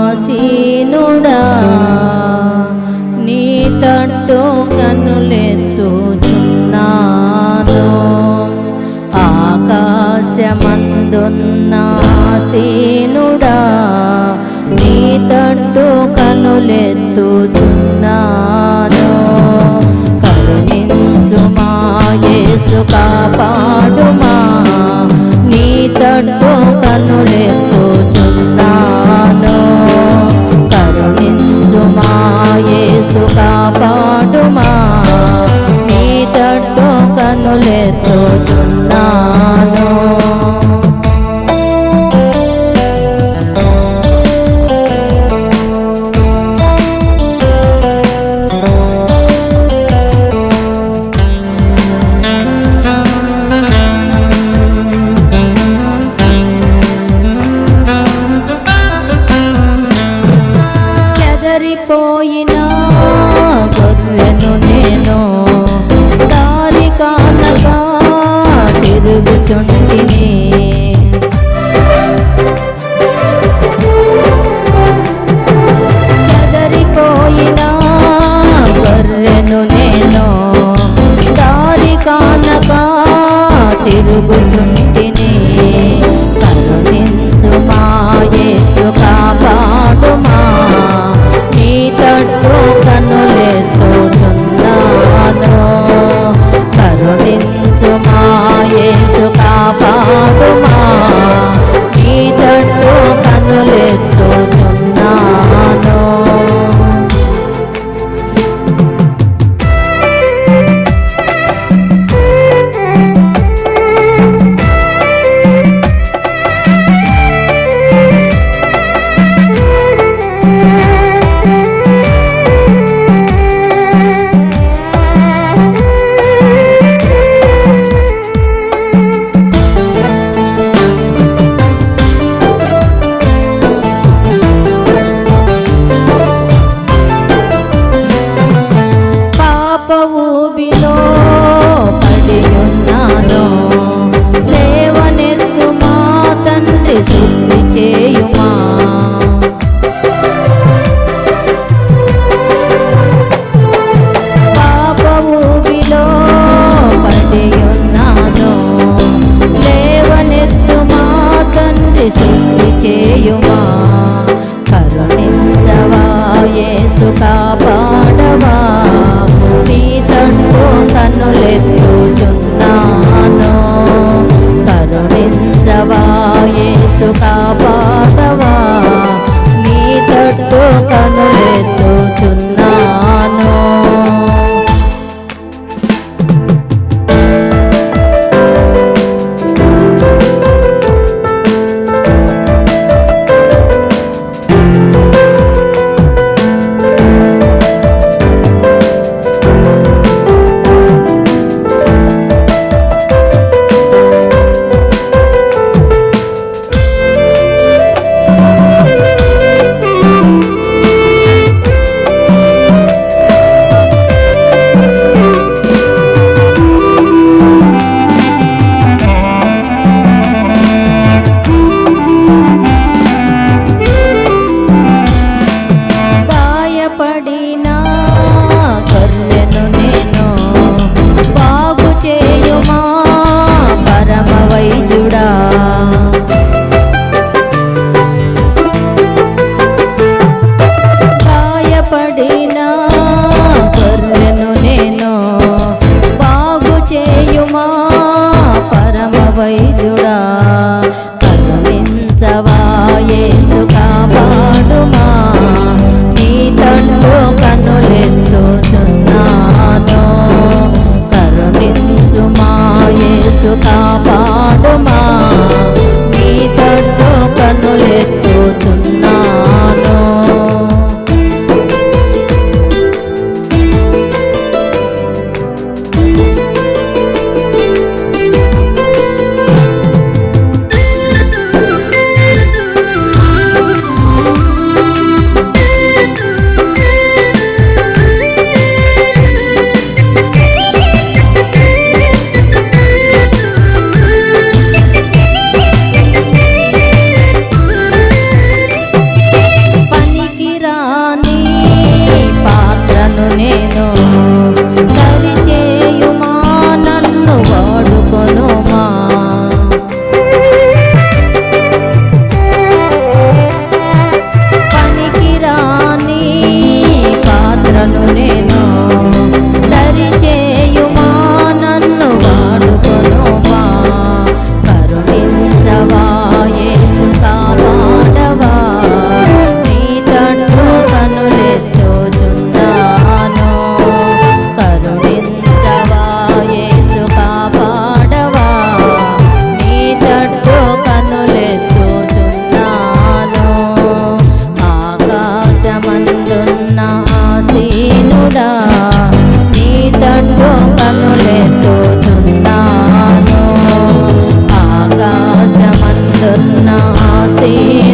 ఆకాశమందున్నాసీనుడా నీ తట్టు కనులెత్తు করব চন্দিনী యేసు కాపాడవా నీ తట్టు కను వైద్యుడా? see.